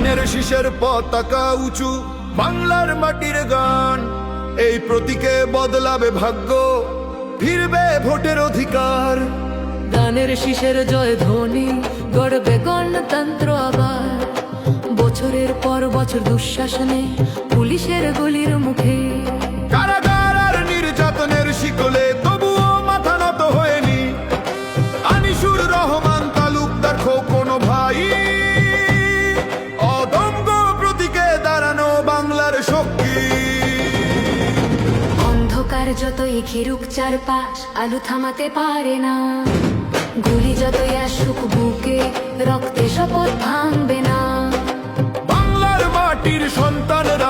ধানের শীষের পতাকা উঁচু, বাংলার মাটির গান। এই প্রতীকে বদলাবে ভাগ্য, ফিরবে ভোটের অধিকার। গানের শীষের জয় ধ্বনি, গড়বে গণতন্ত্র আবার। বছরের পর বছর দুঃশাসনে পুলিশের গলির মুখে অন্ধকার যতই ঘিরুক চারপাশ, আলু থামাতে পারে না। গুলি যতই আসুক, বুকে রক্তে শপথ ভাঙবে না। বাংলার মাটির সন্তানরা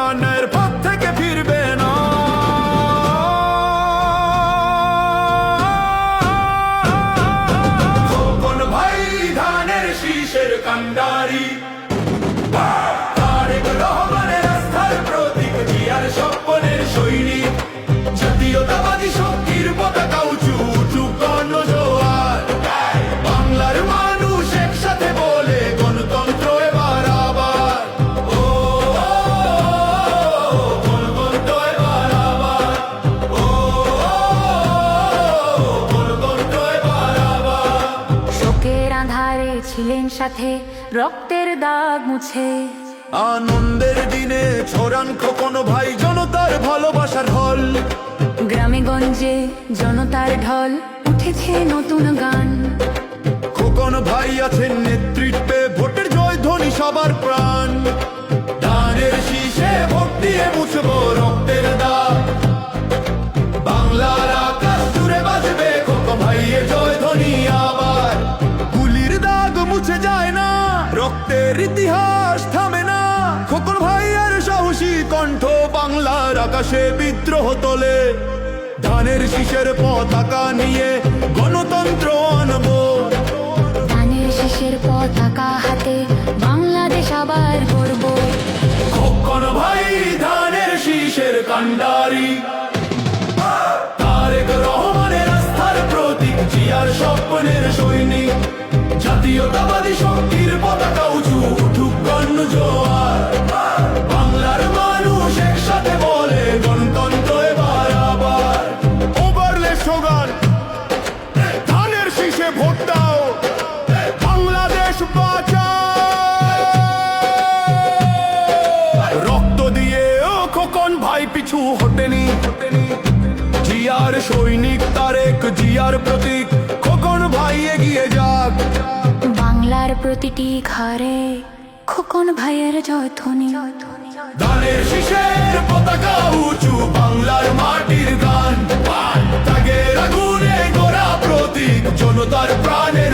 ছিলেন সাথে রক্তের দাগ মুছে। আনন্দের দিনে ছড়ান খোকন ভাই জনতার ভালোবাসার ঢল গ্রামে গঞ্জে জনতার ঢল উঠেছে নতুন গান। খোকন ভাই আছেন নেতৃত্বে ভোটের জয় ধ্বনি সবার প্রাণ। রক্তের ইতিহাস থামে না। খোকন ভাইয়ের সাহসী কণ্ঠ বাংলার আকাশে বিদ্রোহ তোলে। ধানের শীষের পতাকা নিয়ে গণতন্ত্র আনব। ধানের শেষের পতাকা হাতে বাংলাদেশ আবার খোকন ভাই ধানের শীষের কান্ডারি তারেক রহমানের আস্থার প্রতীক জিয়ার স্বপ্নের সৈনিক। জাতীয়তাবাদী পিছু হটেনি। জিয়ার সৈনিক তারেক জিয়ার প্রতীক। খোকন ভাই এগিয়ে যাক। বাংলার প্রতিটি ঘরে খোকন ভাইয়ের জয় ধ্বনি ধানের শীষের পতাকা উঁচু বাংলার মাটির গান। ত্যাগের আগুনে গোড়া প্রতীক জনতার প্রাণের